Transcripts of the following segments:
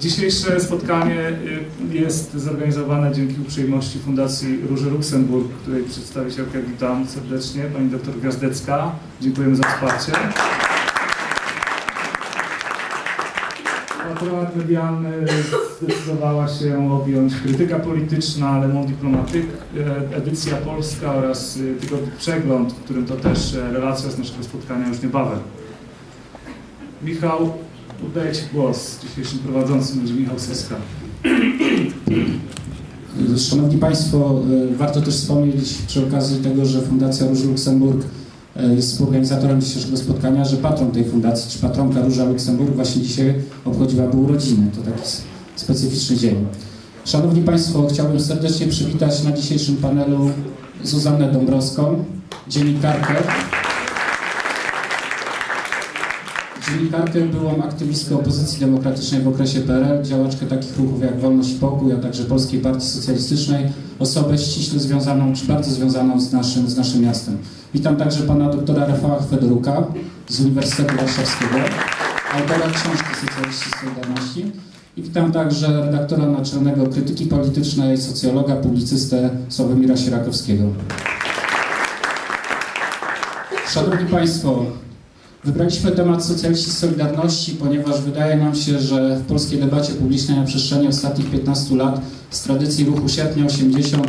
Dzisiejsze spotkanie y, jest zorganizowane dzięki uprzejmości Fundacji Róży Luksemburg, której przedstawicielkę witam serdecznie, pani doktor Gwiazdecka. Dziękujemy za wsparcie. Patronat medialny zdecydowała się objąć krytyka polityczna, Le Monde e, edycja polska oraz y, tygodnik Przegląd, w którym to też relacja z naszego spotkania już niebawem. Michał, oddaję Ci głos. Dzisiejszym prowadzącym będzie Michał Syska. Szanowni Państwo, e, warto też wspomnieć przy okazji tego, że Fundacja Róż Luksemburg e, jest współorganizatorem dzisiejszego spotkania, że patron tej fundacji, czy patronka Róża Luksemburg właśnie dzisiaj obchodziłaby urodziny. To taki specyficzny dzień. Szanowni Państwo, chciałbym serdecznie przywitać na dzisiejszym panelu Zuzannę Dąbrowską, dziennikarkę. Dziennikarkę, byłą aktywistkę opozycji demokratycznej w okresie PRL, działaczkę takich ruchów jak Wolność i Pokój, a także Polskiej Partii Socjalistycznej, osobę ściśle związaną, czy bardzo związaną z naszym, z naszym miastem. Witam także pana doktora Rafała Chwedoruka z Uniwersytetu Warszawskiego, autora książki Socjaliści Solidarności. I witam także redaktora naczelnego krytyki politycznej, socjologa, publicystę Sławomira Sierakowskiego. Szanowni Państwo, Wybraliśmy temat socjaliści Solidarności, ponieważ wydaje nam się, że w polskiej debacie publicznej na przestrzeni ostatnich 15 lat z tradycji ruchu sierpnia 80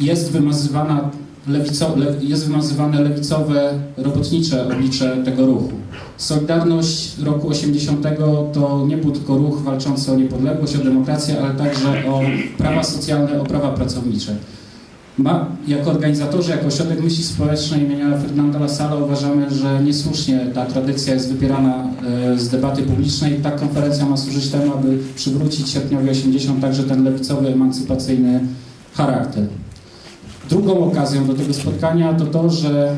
jest wymazywana lewico, le, jest wymazywane lewicowe, robotnicze oblicze tego ruchu. Solidarność roku 80 to nie był tylko ruch walczący o niepodległość, o demokrację, ale także o prawa socjalne, o prawa pracownicze. Ma, jako organizatorzy, jako ośrodek myśli społecznej imienia Ferdynanda Lasala uważamy, że niesłusznie ta tradycja jest wypierana e, z debaty publicznej. Ta konferencja ma służyć temu, aby przywrócić sierpniowi 80 także ten lewicowy, emancypacyjny charakter. Drugą okazją do tego spotkania to to, że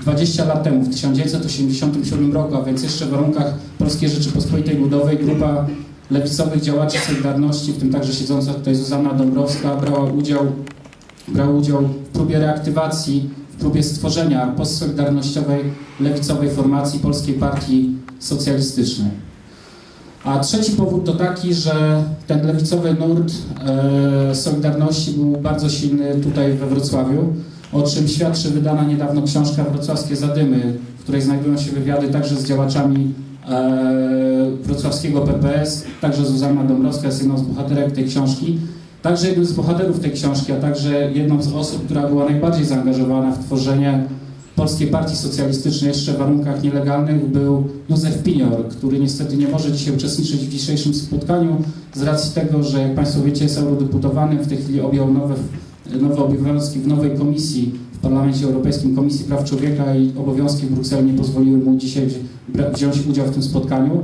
20 lat temu, w 1987 roku, a więc jeszcze w warunkach Polskiej Rzeczypospolitej Ludowej, grupa lewicowych działaczy Solidarności, w tym także siedząca tutaj Zuzanna Dąbrowska, brała udział brał udział w próbie reaktywacji, w próbie stworzenia postsolidarnościowej, lewicowej formacji Polskiej Partii Socjalistycznej. A trzeci powód to taki, że ten lewicowy nurt e, Solidarności był bardzo silny tutaj we Wrocławiu, o czym świadczy wydana niedawno książka Wrocławskie Zadymy, w której znajdują się wywiady także z działaczami e, wrocławskiego PPS, także Zuzanna Dąbrowska jest jedną z bohaterek tej książki. Także jednym z bohaterów tej książki, a także jedną z osób, która była najbardziej zaangażowana w tworzenie Polskiej Partii Socjalistycznej jeszcze w warunkach nielegalnych był Józef Pinior, który niestety nie może dzisiaj uczestniczyć w dzisiejszym spotkaniu z racji tego, że jak Państwo wiecie jest eurodeputowanym, w tej chwili objął nowe, nowe obowiązki w nowej komisji w Parlamencie Europejskim, Komisji Praw Człowieka i obowiązki w Brukseli nie pozwoliły mu dzisiaj wziąć udział w tym spotkaniu.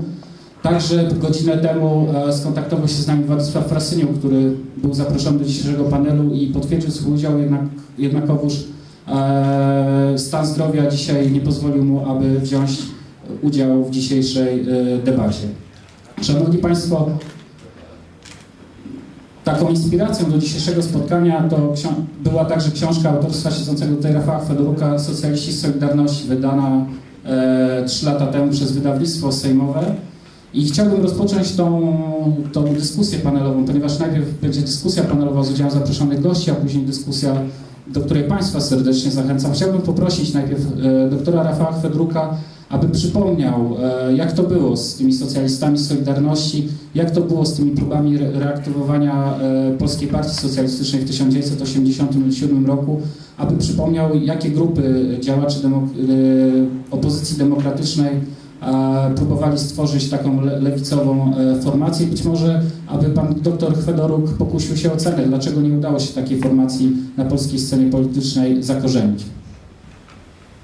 Także godzinę temu e, skontaktował się z nami Władysław Frasyniuk, który był zaproszony do dzisiejszego panelu i potwierdził swój udział, jednak, jednakowoż e, stan zdrowia dzisiaj nie pozwolił mu, aby wziąć udział w dzisiejszej e, debacie. Szanowni Państwo, taką inspiracją do dzisiejszego spotkania to była także książka autorstwa siedzącego tutaj Rafała Fedoruka Socjaliści Solidarności, wydana trzy lata temu przez wydawnictwo sejmowe. I chciałbym rozpocząć tą, tą dyskusję panelową, ponieważ najpierw będzie dyskusja panelowa z udziałem zaproszonych gości, a później dyskusja, do której Państwa serdecznie zachęcam. Chciałbym poprosić najpierw e, doktora Rafała Chwedruka, aby przypomniał, e, jak to było z tymi socjalistami Solidarności, jak to było z tymi próbami re- reaktywowania e, Polskiej Partii Socjalistycznej w 1987 roku, aby przypomniał, jakie grupy działaczy demok- e, opozycji demokratycznej próbowali stworzyć taką le- lewicową e, formację. Być może, aby pan doktor Chwedoruk pokusił się o cenę, dlaczego nie udało się takiej formacji na polskiej scenie politycznej zakorzenić.